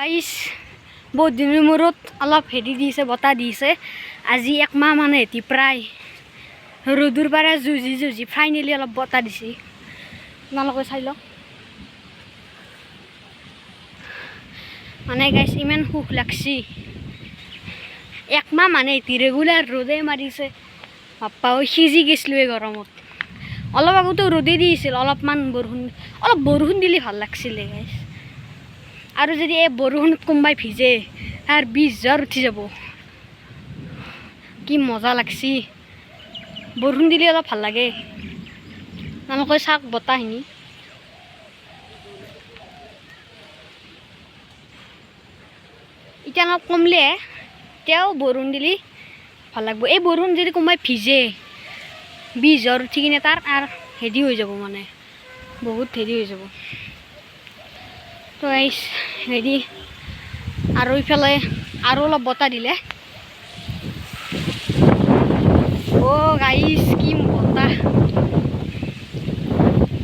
গাইছ বহুত দিনৰ মূৰত অলপ হেৰি দিছে বতাহ দিছে। আজি একমাহ মানে হেতি প্ৰায়। ৰ'দৰ পৰা যুঁজি যুঁজি ফাইনেলি অলপ বতাহ দিছে। আপোনালোকে চাই লওক। মানে গাইছ ইমান সুখ লাগছি। একমাহ মানে এটি ৰেগুলাৰ ৰ'দে মাৰিছে। বাপ্পা, ঐ সিজি গৈছিলোঁ গৰমত। অলপ আগতো ৰ'দে দিছিল, অলপমান বৰষুণ অলপ বৰষুণ দিলে ভালো লাগছিলে গাইছ আৰু যদি এই বৰষুণত কোনোবাই ভিজে, তাৰ বিষ জ্বৰ উঠি যাব। কি মজা লাগছি। বৰষুণ দিলে অলপ ভালো লাগে। তেওঁলোকে চাওক বতাহখিনি। এতিয়া অলপ কমলে তেওঁ বৰষুণ দিলে ভালো লাগব। এই বৰষুণ যদি কোনোবাই ভিজে বিষ জ্বৰ উঠি কিনে তাৰ আৰু হেৰি হৈ যাব মানে। বহুত হেৰি হৈ যাব। তো এই হেৰি আৰু ইফালে আৰু অলপ বতাহ দিলে। অ' গাইছ কি বতাহ।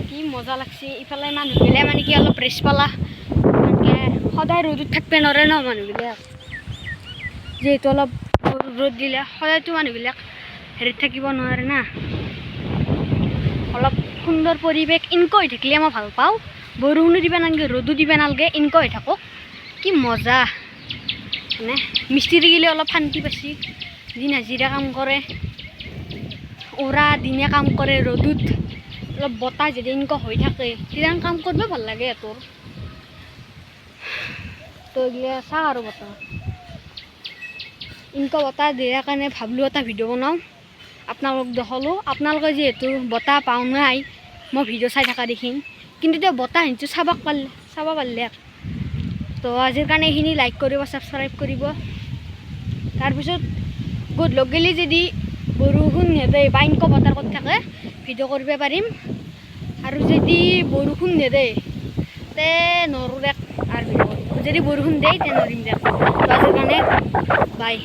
কি মজা লাগছে। ইফালে মানুহবিলাক মানে কি অলপ ৰেষ্ট পালা এনেকে সদায় ৰ'দত থাকিব নোৱাৰে ন মানুহবিলাক। যিহেতু অলপ ৰ'দ দিলে, সদায়তো মানুহবিলাক হেৰিত থাকিব নোৱাৰে না। অলপ সুন্দৰ পৰিৱেশ। ইনকৈ হৈ থাকিলে মই ভালো পাওঁ। বৰষুণো দিব নালাগে, ৰ'দো দিব নালাগে ইনকৈ হৈ থাকক। কি মজা। মানে মিস্ত্ৰী গিলে অলপ শান্তি পাইছি। দিন হাজিৰা কাম কৰে ওৰা দিনে কাম কৰে ৰ'দত। অলপ বতাহ যদি এনেকুৱা হৈ থাকে তেতিয়া কাম কৰিব ভালো লাগে সিহঁতৰ তো এইগিলা চা আৰু বতাহ। এনেকুৱা বতাহ দিয়াৰ কাৰণে ভাবিলোঁ এটা ভিডিঅ' বনাওঁ। আপোনালোকক দেখালোঁ। আপোনালোকে যিহেতু বতাহ পাওঁ নাই, মই ভিডিঅ' চাই থকা দেখিম। কিন্তু তেওঁ বতাহ হিনটো চাব পাৰিলে চাব পাৰিলে তো আজিৰ কাৰণে এইখিনি লাইক কৰিব ছাবস্ক্ৰাইব কৰিব। তাৰপিছত গধূলক গেলি যদি বৰষুণ নেদে, বা এনেকুৱা বতৰ কৰি থাকে ভিডিঅ' কৰিব পাৰিম। আৰু যদি বৰষুণ নেদে, তে নৰো দেখ আৰু যদি বৰষুণ দেই, তে নৰিম দেখ। আজিৰ কাৰণে বাই